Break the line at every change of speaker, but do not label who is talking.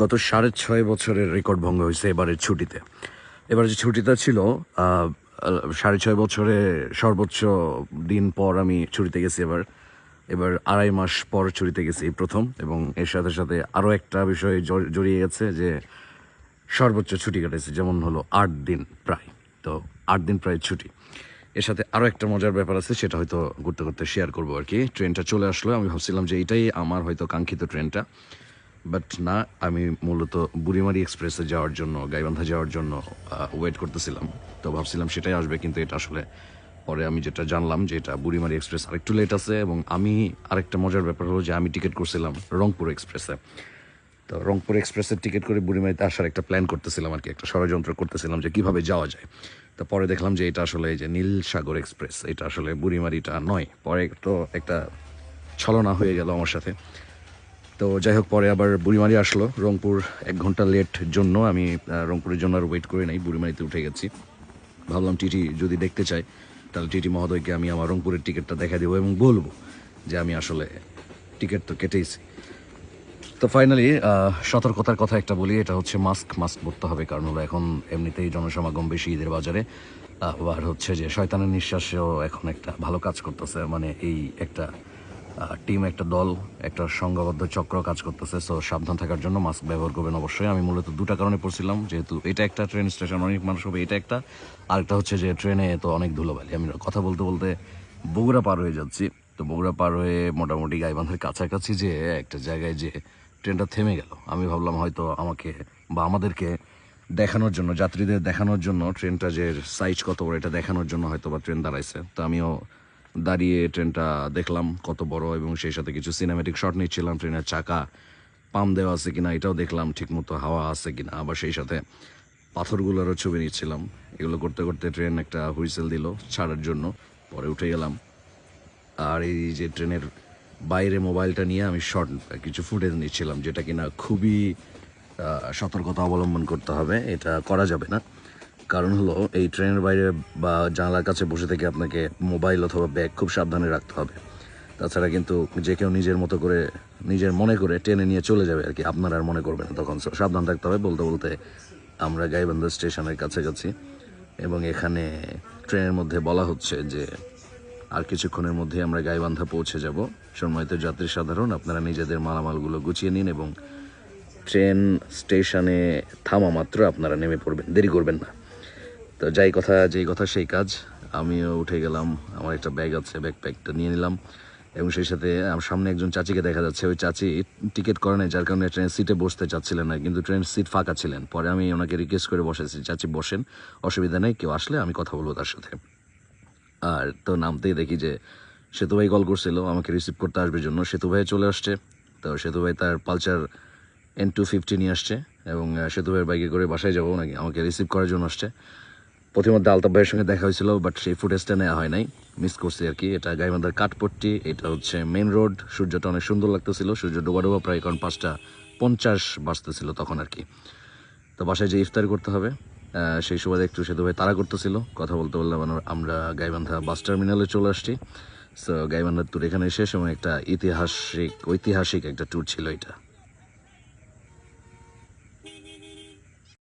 গত সাড়ে ছয় বছরের রেকর্ড ভঙ্গ হয়েছে এবারের ছুটিতে। এবার যে ছুটিটা ছিল সাড়ে ছয় বছরে সর্বোচ্চ দিন পর আমি ছুটিতে গেছি এবার। এবার আড়াই মাস পর ছুটিতে গেছি প্রথম এবং এর সাথে সাথে আরও একটা বিষয় জড়িয়ে গেছে যে সর্বোচ্চ ছুটি কাটেছে, যেমন হলো আট দিন প্রায়। তো আট দিন প্রায় ছুটি। এর সাথে আরও একটা মজার ব্যাপার আছে, সেটা হয়তো ঘুরতে ঘুরতে শেয়ার করব আর কি। ট্রেনটা চলে আসলো, আমি ভাবছিলাম যে এটাই আমার হয়তো কাঙ্ক্ষিত ট্রেনটা বাট না, আমি মূলত বুড়িমারি এক্সপ্রেসে যাওয়ার জন্য, গাইবান্ধা যাওয়ার জন্য ওয়েট করতেছিলাম। তো ভাবছিলাম সেটাই আসবে, কিন্তু এটা আসলে পরে আমি যেটা জানলাম যে এটা বুড়িমারি এক্সপ্রেস আরেকটু লেট আছে এবং আমি আরেকটা মজার ব্যাপার হলো যে আমি টিকিট করছিলাম রংপুর এক্সপ্রেসে। তো রংপুর এক্সপ্রেসের টিকিট করে বুড়িমারিতে আসার একটা প্ল্যান করতেছিলাম আর কি, একটা ষড়যন্ত্র করতেছিলাম যে কীভাবে যাওয়া যায়। তো পরে দেখলাম যে এটা আসলে যে নীল সাগর এক্সপ্রেস, এটা আসলে বুড়িমারিটা নয়। পরে তো একটা ছলনা হয়ে গেল আমার সাথে। তো যাই হোক, পরে আবার বুড়িমারি আসলো। রংপুর এক ঘণ্টা লেট জন্য আমি রংপুরের জন্য আর ওয়েট করে নাই, বুড়িমারিতে উঠে গেছি। ভাবলাম টিটি যদি দেখতে চাই তাহলে টিটি মহোদয়কে আমি আমার রংপুরের টিকিটটা দেখা দেবো এবং বলব যে আমি আসলে টিকিট তো কেটেইছি। তো ফাইনালি সতর্কতার কথা একটা বলি, এটা হচ্ছে মাস্ক মাস্ক পরতে হবে, কারণ হলো এখন এমনিতেই জনসমাগম বেশি ঈদের বাজারে। আবার হচ্ছে যে, শয়তানের নিঃশ্বাসেও এখন একটা ভালো কাজ করতেছে মানে এই একটা টিম একটা দল, একটা সংঘবদ্ধ চক্র কাজ করতেছে সো সাবধান থাকার জন্য মাস্ক ব্যবহার করবেন অবশ্যই। আমি মূলত দুটা কারণে পড়ছিলাম, যেহেতু এটা একটা ট্রেন স্টেশন অনেক মানুষ হবে, এটা একটা। আরেকটা হচ্ছে যে ট্রেনে তো অনেক ধুলোবালি। আমি কথা বলতে বলতে বগুড়া পার হয়ে যাচ্ছি। তো বগুড়া পার হয়ে মোটামুটি গাইবান্ধার কাছাকাছি যে একটা জায়গায় যে ট্রেনটা থেমে গেল। আমি ভাবলাম হয়তো আমাকে বা আমাদেরকে দেখানোর জন্য, যাত্রীদের দেখানোর জন্য ট্রেনটা যে সাইজ কত বড়, এটা দেখানোর জন্য হয়তো বা ট্রেন দাঁড়াইছে। তো আমিও দাঁড়িয়ে ট্রেনটা দেখলাম কত বড় এবং সেই সাথে কিছু সিনেমেটিক শট নিচ্ছিলাম, ট্রেনের চাকা পাম দেওয়া আছে কিনা এটাও দেখলাম, ঠিকমতো হাওয়া আছে কিনা। আবার সেই সাথে পাথরগুলোরও ছবি নিচ্ছিলাম। এগুলো করতে করতে ট্রেন একটা হুইসেল দিল ছাড়ার জন্য। পরে উঠে গেলাম। আর এই যে ট্রেনের বাইরে মোবাইলটা নিয়ে আমি শর্ট কিছু ফুটেজ নিচ্ছিলাম, যেটা কিনা খুবই সতর্কতা অবলম্বন করতে হবে। এটা করা যাবে না। কারণ হলো এই ট্রেনের বাইরে বা জানলার কাছে বসে থেকে আপনাকে মোবাইল অথবা ব্যাগ খুব সাবধানে রাখতে হবে। তাছাড়া কিন্তু যে কেউ নিজের মতো করে, নিজের মনে করে টেনে নিয়ে চলে যাবে আর কি। আপনারা আর মনে করবেন না তখন। সাবধান থাকতে হবে বলতে বলতে আমরা গাইবান্ধা স্টেশনের কাছাকাছি এবং এখানে ট্রেনের মধ্যে বলা হচ্ছে যে আর কিছুক্ষণের মধ্যে আমরা গাইবান্ধা পৌঁছে যাব। সম্মানিত যাত্রী সাধারণ আপনারা নিজেদের মালামালগুলো গুছিয়ে নিন এবং ট্রেন স্টেশনে থামা মাত্র আপনারা নেমে পড়বেন। দেরি করবেন না। তো যাই কথা, যেই কথা সেই কাজ। আমিও উঠে গেলাম, আমার একটা ব্যাগ আছে ব্যাকপ্যাকটা নিয়ে নিলাম। এবং সেই সাথে আমার সামনে একজন চাচিকে দেখা যাচ্ছে। ওই চাচি টিকিট করে নাই, যার কারণে ট্রেনের সিটে বসতে চাচ্ছিলেন না, কিন্তু ট্রেনের সিট ফাঁকা ছিলেন। পরে আমি ওনাকে রিকোয়েস্ট করে বসেছি, চাচি, বসেন, অসুবিধা নেই, কেউ আসলে আমি কথা বলব তার সাথে। আর তো নামতেই দেখি যে, সেতু ভাই কল করছিল, আমাকে রিসিভ করতে আসবে জন্য। সেতু ভাই চলে আসছে। তো সেতু ভাই তার পালচার এন টু ফিফটি নিয়ে আসছে। এবং সেতু ভাইয়ের বাইকে করে বাসায় যাব নাকি আমাকে রিসিভ করার জন্য আসছে। প্রতিমধ্যে আলতাফ ভাইয়ের সঙ্গে দেখা হয়েছিল বাট সেই ফুটেজটা নেওয়া হয় নাই। মিস করছি আর কি। এটা গাইবান্ধার কাঠপট্টি, এটা হচ্ছে মেন রোড সূর্যটা অনেক সুন্দর লাগতেছিল। সূর্য ডোবা ডোবা প্রায় কারণ পাঁচটা পঞ্চাশ বাজতেছিল তখন আর কি। তো বাসায় যে ইফতার করতে হবে সেই সুবাদে একটু সেতু ভাই তারা করতেছিল। কথা বলতে বললাম আমরা- গাইবান্ধা বাস টার্মিনালে চলে আসছি। সো গাইবান্ধার ট্যুর এখানে শেষ এবং একটা ঐতিহাসিক ঐতিহাসিক একটা ট্যুর ছিল এটা।